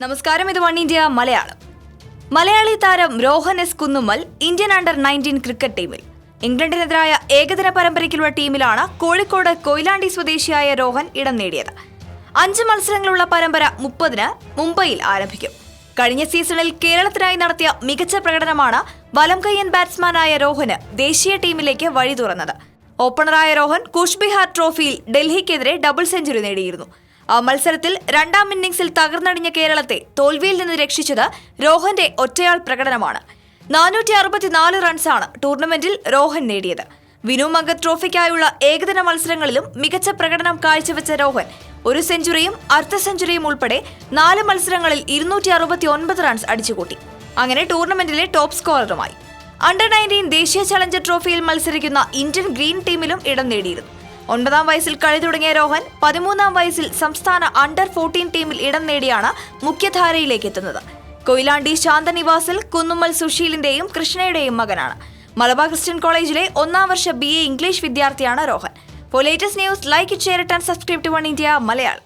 നമസ്കാരം ഇത് one India Malayalam. Malayali താരം Rohan S Kunnummal Indian under nineteen cricket ടീമിൽ. ഇംഗ്ലണ്ടിനെതിരായ ഏകദിന പരമ്പരയ്ക്കുള്ള ടീമിലാണ് കോഴിക്കോട് കൊയിലാണ്ടി സ്വദേശിയായ രോഹൻ ഇടം നേടിയത്. അഞ്ച് മത്സരങ്ങളുള്ള പരമ്പര മുപ്പതിന് മുംബൈയിൽ ആരംഭിക്കും. കഴിഞ്ഞ സീസണിൽ കേരളത്തിനായി നടത്തിയ മികച്ച പ്രകടനമാണ് വലംകയ്യൻ ബാറ്റ്സ്മാനായ രോഹന് ദേശീയ ടീമിലേക്ക് വഴി തുറന്നത്. ഓപ്പണറായ രോഹൻ കുഷ്ബിഹാർ ട്രോഫിയിൽ ഡൽഹിക്കെതിരെ ഡബിൾ സെഞ്ചുറി നേടിയിരുന്നു. മത്സരത്തിൽ രണ്ടാം ഇന്നിംഗ്സിൽ തകർന്നടിഞ്ഞ കേരളത്തെ തോൽവിയിൽ നിന്ന് രക്ഷിച്ചത് രോഹന്റെ ഒറ്റയാൾ പ്രകടനമാണ്. നാനൂറ്റി അറുപത്തിനാല് റൺസാണ് ടൂർണമെന്റിൽ രോഹൻ നേടിയത്. വിനു മഗത് ട്രോഫിക്കായുള്ള ഏകദിന മത്സരങ്ങളിലും മികച്ച പ്രകടനം കാഴ്ചവെച്ച രോഹൻ ഒരു സെഞ്ചുറിയും അർദ്ധ സെഞ്ചുറിയും ഉൾപ്പെടെ നാല് മത്സരങ്ങളിൽ ഇരുന്നൂറ്റി അറുപത്തി ഒൻപത് റൺസ് അടിച്ചുകൂട്ടി. അങ്ങനെ ടൂർണമെന്റിലെ ടോപ്പ് സ്കോററുമായി. അണ്ടർ നയന്റീൻ ദേശീയ ചലഞ്ചർ ട്രോഫിയിൽ മത്സരിക്കുന്ന ഇന്ത്യൻ ഗ്രീൻ ടീമിലും ഇടം നേടിയിരുന്നു. ഒൻപതാം വയസ്സിൽ കളി തുടങ്ങിയ രോഹൻ പതിമൂന്നാം വയസ്സിൽ സംസ്ഥാന അണ്ടർ ഫോർട്ടീൻ ടീമിൽ ഇടം നേടിയാണ് മുഖ്യധാരയിലേക്ക് എത്തുന്നത്. കൊയിലാണ്ടി ശാന്തനിവാസിൽ കുന്നുമ്മൽ സുശീലിന്റെയും കൃഷ്ണയുടെയും മകനാണ്. മലബാർ ക്രിസ്ത്യൻ കോളേജിലെ ഒന്നാം വർഷ ബി എ ഇംഗ്ലീഷ് വിദ്യാർത്ഥിയാണ് Rohan. For latest news like share and subscribe to one India Malayalam